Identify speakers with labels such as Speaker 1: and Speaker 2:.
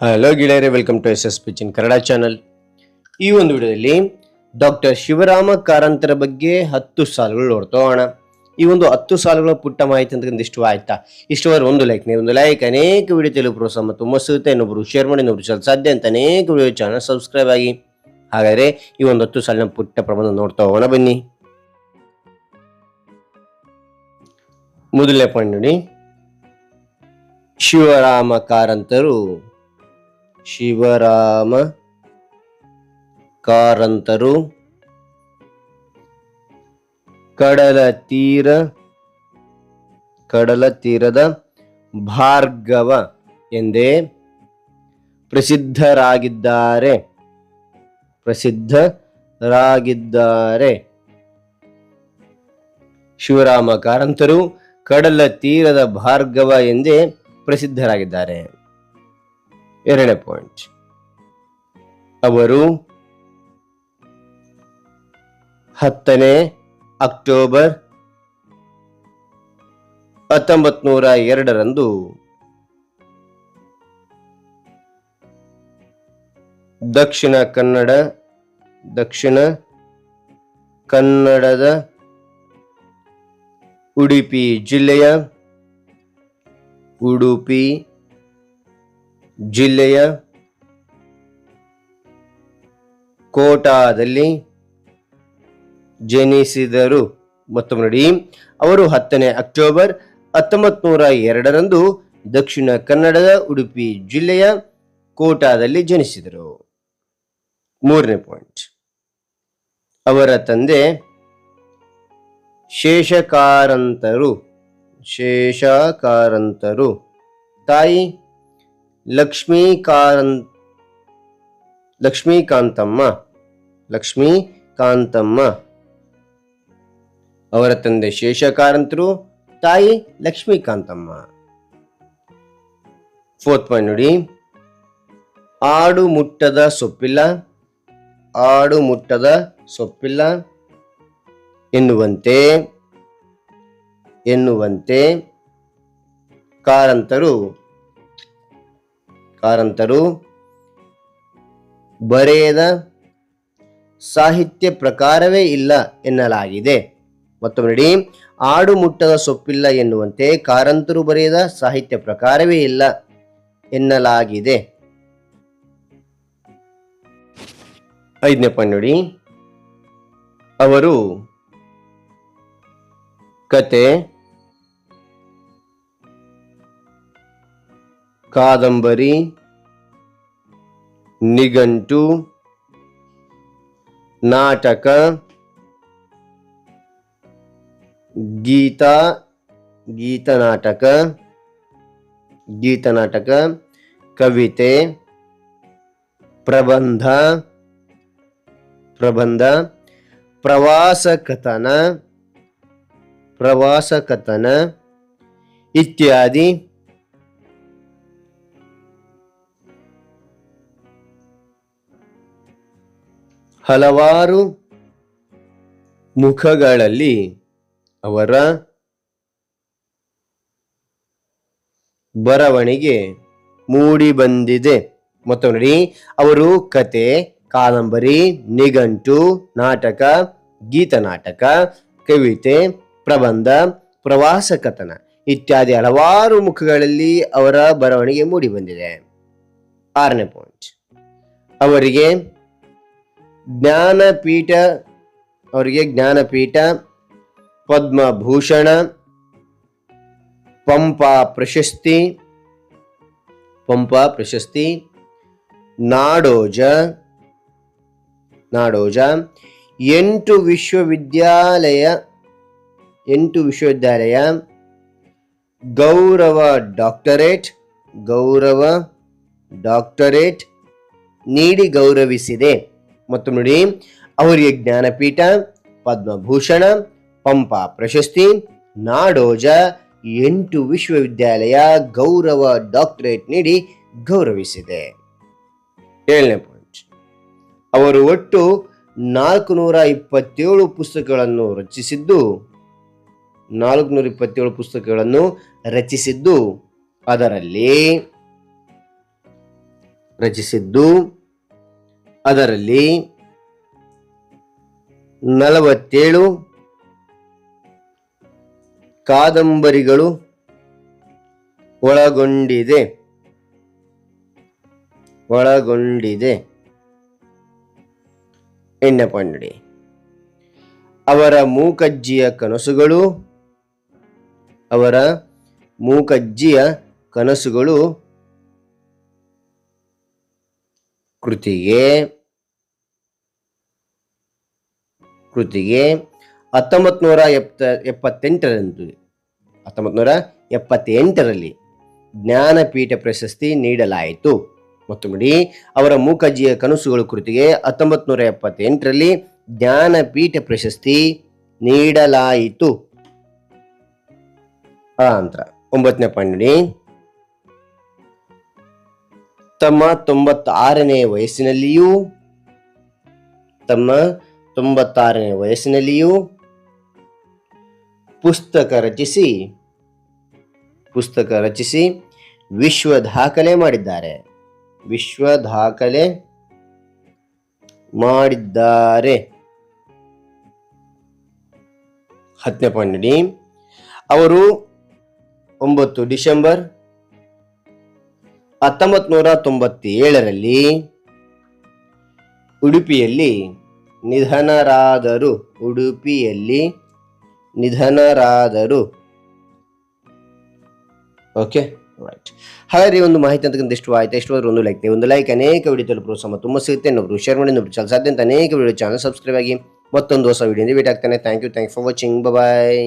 Speaker 1: Hello ಗೆಳೆಯರೇ welcome to S S ಪಿಚಿನ್ Kannada channel ಈ ಒಂದು ವಿಡಿಯೋದಲ್ಲಿ ಡಾಕ್ಟರ್ ಶಿವರಾಮ ಕಾರಂತರ ಬಗ್ಗೆ ಹತ್ತು ಸಾಲುಗಳು ನೋಡ್ತೋಣ ಈ ಒಂದು ಹತ್ತು ಸಾಲುಗಳ ಪುಟ್ಟ ಮಾಹಿತಿ ಅಂತಕ್ಕಂಥ ಇಷ್ಟು ಆಯ್ತಾ? ಇಷ್ಟವಾದ್ರೆ ಒಂದು ಲೈಕ್ ನೀವು ಒಂದು ಲೈಕ್ ಅನೇಕ ವಿಡಿಯೋ ತೆಲುಗು ಪ್ರೋತ್ಸಾಹ ಮತ್ತು ಸಿಗುತ್ತೆ ಇನ್ನೊಬ್ಬರು ಶೇರ್ ಮಾಡಿ ಇನ್ನೊಬ್ರು ಸಾಧ್ಯ ಅಂತ ಅನೇಕ ವಿಡಿಯೋ ಚಾನಲ್ ಸಬ್ಸ್ಕ್ರೈಬ್ ಆಗಿ. ಹಾಗಾದರೆ ಈ ಒಂದು ಹತ್ತು ಸಾಲಿನ ಪುಟ್ಟ ಪ್ರಬಂಧ ನೋಡ್ತಾ ಹೋಗೋಣ ಬನ್ನಿ. ಮೊದಲನೇ ಪಾಯಿಂಟ್ ನೋಡಿ. ಶಿವರಾಮ ಕಾರಂತರು ಶಿವರಾಮ ಕಾರಂತರು, ಕಡಲ ತೀರ, ಕಡಲ ತೀರದ ಭಾರ್ಗವ ಎಂದೇ ಪ್ರಸಿದ್ಧರಾಗಿದ್ದಾರೆ. ಪ್ರಸಿದ್ಧರಾಗಿದ್ದಾರೆ. ಶಿವರಾಮ ಕಾರಂತರು ಕಡಲ ತೀರದ ಭಾರ್ಗವ ಎಂದೇ ಪ್ರಸಿದ್ಧರಾಗಿದ್ದಾರೆ. ಎರಡನೇ ಪಾಯಿಂಟ್ ಅವರು ಹತ್ತನೇ ಅಕ್ಟೋಬರ್ ಹತ್ತೊಂಬತ್ ನೂರ ಎರಡರಂದು ದಕ್ಷಿಣ ಕನ್ನಡ, ದಕ್ಷಿಣ ಕನ್ನಡದ ಉಡುಪಿ ಜಿಲ್ಲೆಯ ಉಡುಪಿ ಜಿಲ್ಲೆಯ ಕೋಟಾದಲ್ಲಿ ಜನಿಸಿದರು. ಮತ್ತೊಮ್ಮೆ ನೋಡಿ. ಅವರು ಹತ್ತನೇ ಅಕ್ಟೋಬರ್ ಹತ್ತೊಂಬತ್ ನೂರ ಎರಡರಂದು ದಕ್ಷಿಣ ಕನ್ನಡದ ಉಡುಪಿ ಜಿಲ್ಲೆಯ ಕೋಟಾದಲ್ಲಿ ಜನಿಸಿದರು. ಮೂರನೇ ಪಾಯಿಂಟ್. ಅವರ ತಂದೆ ಶೇಷಕಾರಂತರು. ಶೇಷಕಾರಂತರು. ತಾಯಿ ಲಕ್ಷ್ಮೀಕಾರಂ ಲಕ್ಷ್ಮೀಕಾಂತಮ್ಮ ಲಕ್ಷ್ಮೀಕಾಂತಮ್ಮ. ಅವರ ತಂದೆ ಶೇಷಕಾರಂತರು, ತಾಯಿ ಲಕ್ಷ್ಮೀಕಾಂತಮ್ಮ. ಫೋರ್ತ್ ಪಾಯಿಂಟ್ ನೋಡಿ. ಆಡು ಮುಟ್ಟದ ಸೊಪ್ಪಿಲ್ಲ, ಆಡು ಮುಟ್ಟದ ಸೊಪ್ಪಿಲ್ಲ ಎನ್ನುವಂತೆ ಎನ್ನುವಂತೆ ಕಾರಂತರು ಕಾರಂತರು ಬರೆಯದ ಸಾಹಿತ್ಯ ಪ್ರಕಾರವೇ ಇಲ್ಲ ಎನ್ನಲಾಗಿದೆ. ಮತ್ತೊಮ್ಮೆ ಆಡು ಮುಟ್ಟದ ಸೊಪ್ಪಿಲ್ಲ ಎನ್ನುವಂತೆ ಕಾರಂತರು ಬರೆಯದ ಸಾಹಿತ್ಯ ಪ್ರಕಾರವೇ ಇಲ್ಲ ಎನ್ನಲಾಗಿದೆ. ಐದನೇ ಪಾಯಿಂಟ್ ನೋಡಿ, ಅವರು ಕತೆ ಕಾದಂಬರಿ ನಿಘಂಟು ನಾಟಕ ಗೀತಾ ಗೀತನಾಟಕ ಗೀತನಾಟಕ ಕವಿತೆ ಪ್ರಬಂಧ ಪ್ರಬಂಧ ಪ್ರವಾಸ ಕಥನ ಪ್ರವಾಸ ಕಥನ ಇತ್ಯಾದಿ ಹಲವಾರು ಮುಖಗಳಲ್ಲಿ ಅವರ ಬರವಣಿಗೆ ಮೂಡಿ ಬಂದಿದೆ. ಮತ್ತು ನೋಡಿ. ಅವರು ಕತೆ, ಕಾದಂಬರಿ, ನಿಘಂಟು, ನಾಟಕ ಗೀತನಾಟಕ ಕವಿತೆ, ಪ್ರಬಂಧ, ಪ್ರವಾಸ ಕಥನ ಇತ್ಯಾದಿ ಹಲವಾರು ಮುಖಗಳಲ್ಲಿ ಅವರ ಬರವಣಿಗೆ ಮೂಡಿ ಬಂದಿದೆ. ಆರನೇ ಪಾಯಿಂಟ್ ಅವರಿಗೆ ಜ್ಞಾನಪೀಠ, ಅವರಿಗೆ ಜ್ಞಾನಪೀಠ, ಪದ್ಮಭೂಷಣ, ಪಂಪ ಪ್ರಶಸ್ತಿ ಪಂಪ ಪ್ರಶಸ್ತಿ, ನಾಡೋಜ ನಾಡೋಜ, ಎಂಟು ವಿಶ್ವವಿದ್ಯಾಲಯ ಎಂಟು ವಿಶ್ವವಿದ್ಯಾಲಯ, ಗೌರವ ಡಾಕ್ಟರೇಟ್ ಗೌರವ ಡಾಕ್ಟರೇಟ್ ನೀಡಿ ಗೌರವಿಸಿದೆ. ಮತ್ತು ನೋಡಿ, ಅವರಿಗೆ ಜ್ಞಾನಪೀಠ, ಪದ್ಮಭೂಷಣ, ಪಂಪ ಪ್ರಶಸ್ತಿ, ನಾಡೋಜ, ಎಂಟು ವಿಶ್ವವಿದ್ಯಾಲಯ ಗೌರವ ಡಾಕ್ಟರೇಟ್ ನೀಡಿ ಗೌರವಿಸಿದೆ. ಏಳನೇ ಪಾಯಿಂಟ್ ಅವರು ಒಟ್ಟು ನಾಲ್ಕು ನೂರ ಇಪ್ಪತ್ತೇಳು ಪುಸ್ತಕಗಳನ್ನು ರಚಿಸಿದ್ದು ನಾಲ್ಕು ನೂರ ಇಪ್ಪತ್ತೇಳು ಪುಸ್ತಕಗಳನ್ನು ರಚಿಸಿದ್ದು, ಅದರಲ್ಲಿ ರಚಿಸಿದ್ದು ಅದರಲ್ಲಿ ನಲವತ್ತೇಳು ಕಾದಂಬರಿಗಳು ಒಳಗೊಂಡಿದೆ. ಒಳಗೊಂಡಿದೆ. ಎಣ್ಣೆ ಅವರ ಮೂಕಜ್ಜಿಯ ಕನಸುಗಳು ಅವರ ಮೂಕಜ್ಜಿಯ ಕನಸುಗಳು ಕೃತಿಗೆ ಕೃತಿಗೆ ಹತ್ತೊಂಬತ್ತು ನೂರ ಎಪ್ತ, ಎಪ್ಪತ್ತೆಂಟರಂದು ಹತ್ತೊಂಬತ್ತು ನೂರ ಎಪ್ಪತ್ತೆಂಟರಲ್ಲಿ ಜ್ಞಾನಪೀಠ ಪ್ರಶಸ್ತಿ ನೀಡಲಾಯಿತು. ಮತ್ತು ನೋಡಿ, ಅವರ ಮೂಕಜ್ಜಿಯ ಕನಸುಗಳು ಕೃತಿಗೆ ಹತ್ತೊಂಬತ್ತು ನೂರ ಎಪ್ಪತ್ತೆಂಟರಲ್ಲಿ ಜ್ಞಾನಪೀಠ ಪ್ರಶಸ್ತಿ ನೀಡಲಾಯಿತು. ಆ ನಂತರ ಒಂಬತ್ತನೇ ನೋಡಿ. ತಮ್ಮ ತೊಂಬತ್ತಾರನೇ ವಯಸ್ಸಿನಲ್ಲಿಯೂ ತಮ್ಮ ತೊಂಬತ್ತಾರನೇ ವಯಸ್ಸಿನಲ್ಲಿಯೂ ಪುಸ್ತಕ ರಚಿಸಿ ಪುಸ್ತಕ ರಚಿಸಿ ವಿಶ್ವ ದಾಖಲೆ ಮಾಡಿದ್ದಾರೆ. ವಿಶ್ವ ದಾಖಲೆ ಮಾಡಿದ್ದಾರೆ. ಹತ್ತನೇ ಪಾಯಿಂಟ್ ಡಿ ಅವರು ಒಂಬತ್ತು ಡಿಸೆಂಬರ್ ಹತ್ತೊಂಬತ್ತು ನೂರ ತೊಂಬತ್ತೇಳರಲ್ಲಿ ಉಡುಪಿಯಲ್ಲಿ ನಿಧನರಾದರು ಉಡುಪಿಯಲ್ಲಿ. ನಿಧನರಾದರು. ಓಕೆ ರೈಟ್ ಹಾಗಾದ್ರೆ ಈ ಒಂದು ಮಾಹಿತಿ ಅಂತಕ್ಕಂಥ ಎಷ್ಟು ಆಯ್ತು. ಎಷ್ಟು ಒಂದು ಲೈಕ್ ಒಂದು ಲೈಕ್ ಅನೇಕ ವಿಡಿಯೋ ತಲುಪಲು ಸಮ ತುಂಬ ಸಿಗುತ್ತೆ. ಇನ್ನೊಬ್ರು ಶೇರ್ ಮಾಡಿ, ಇನ್ನೊಬ್ರು ಚಾನಲ್ ಸಾಧ್ಯ ಅನೇಕ ವಿಡಿಯೋ ಚಾನಲ್ ಸಬ್ಸ್ಕ್ರೈಬ್ ಆಗಿ ಮತ್ತೊಂದು ಹೊಸ ವಿಡಿಯೋ ಭೇಟಿ ಆಗ್ತಾನೆ. Thank you thank for watching bye